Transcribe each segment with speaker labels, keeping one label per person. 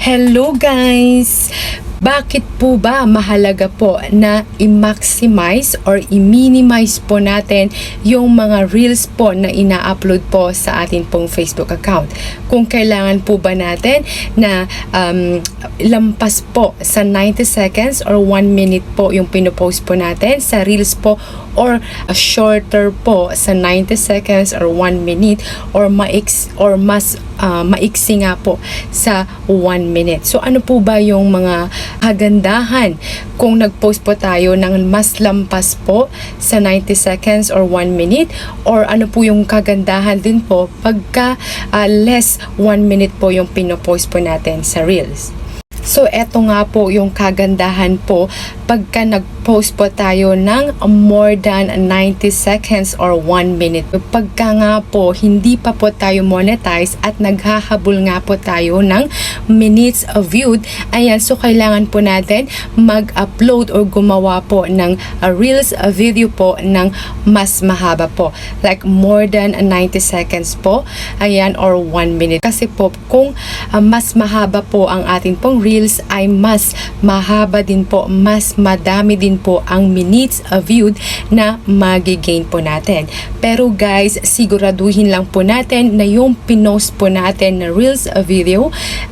Speaker 1: Hello guys! Bakit po ba mahalaga po na i-maximize or i-minimize po natin yung mga reels po na ina-upload po sa atin pong Facebook account? Kung kailangan po ba natin na um, lampas po sa 90 seconds or 1 minute po yung pinopost po natin sa reels po or a shorter po sa 90 seconds or 1 minute or maix or mas uh, maiksi nga po sa 1 minute. So ano po ba yung mga kagandahan kung nag-post po tayo ng mas lampas po sa 90 seconds or 1 minute or ano po yung kagandahan din po pagka uh, less 1 minute po yung pinopost po natin sa Reels. So, eto nga po yung kagandahan po pagka nag-post po tayo ng more than 90 seconds or 1 minute. Pagka nga po, hindi pa po tayo monetize at naghahabol nga po tayo ng minutes viewed, ayan, so kailangan po natin mag-upload or gumawa po ng Reels uh, video po ng mas mahaba po. Like more than 90 seconds po, ayan, or 1 minute. Kasi po, kung uh, mas mahaba po ang ating pong Reels, ay mas mahaba din po, mas madami din po ang minutes viewed na magigain po natin. Pero guys, siguraduhin lang po natin na yung pinost po natin na Reels video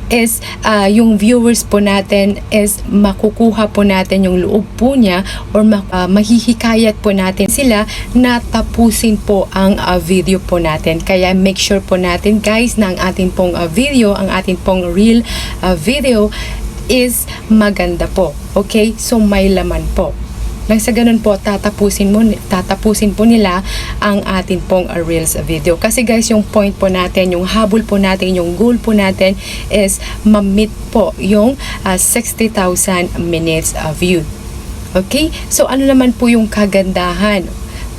Speaker 1: is uh, yung viewers po natin is makukuha po natin yung loob po niya or uh, mahihikayat po natin sila na tapusin po ang uh, video po natin. Kaya make sure po natin guys na ang ating pong uh, video, ang ating pong reel uh, video is maganda po. Okay? So may laman po. Nang sa ganun po, tatapusin mo, tatapusin po nila ang atin pong Reels video. Kasi guys, yung point po natin, yung habol po natin, yung goal po natin is ma-meet po yung uh, 60,000 minutes uh, view. Okay? So, ano naman po yung kagandahan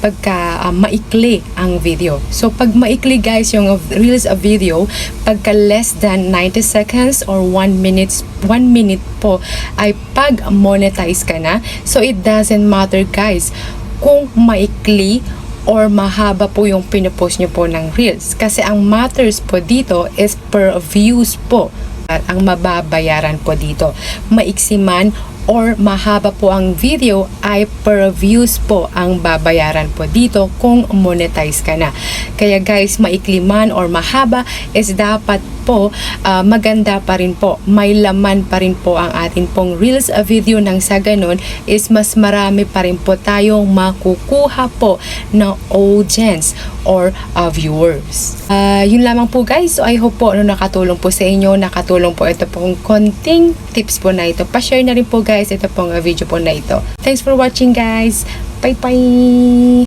Speaker 1: pagka uh, maikli ang video. So pag maikli guys yung of- reels of video, pagka less than 90 seconds or 1 minutes 1 minute po ay pag monetize ka na. So it doesn't matter guys kung maikli or mahaba po yung pinopost nyo po ng reels. Kasi ang matters po dito is per views po ang mababayaran po dito. Maiksi man or mahaba po ang video ay per views po ang babayaran po dito kung monetize ka na. Kaya guys, maikli man or mahaba is dapat po ah, maganda pa rin po. May laman pa rin po ang atin pong Reels a video nang sa ganun is mas marami pa rin po tayong makukuha po na audience or ah, viewers. Ah, yun lamang po guys. So I hope po no, nakatulong po sa inyo, nakatulong po ito pong konting tips po na ito. Pa-share na rin po guys ito pong ah, video po na ito. Thanks for watching guys. Bye bye!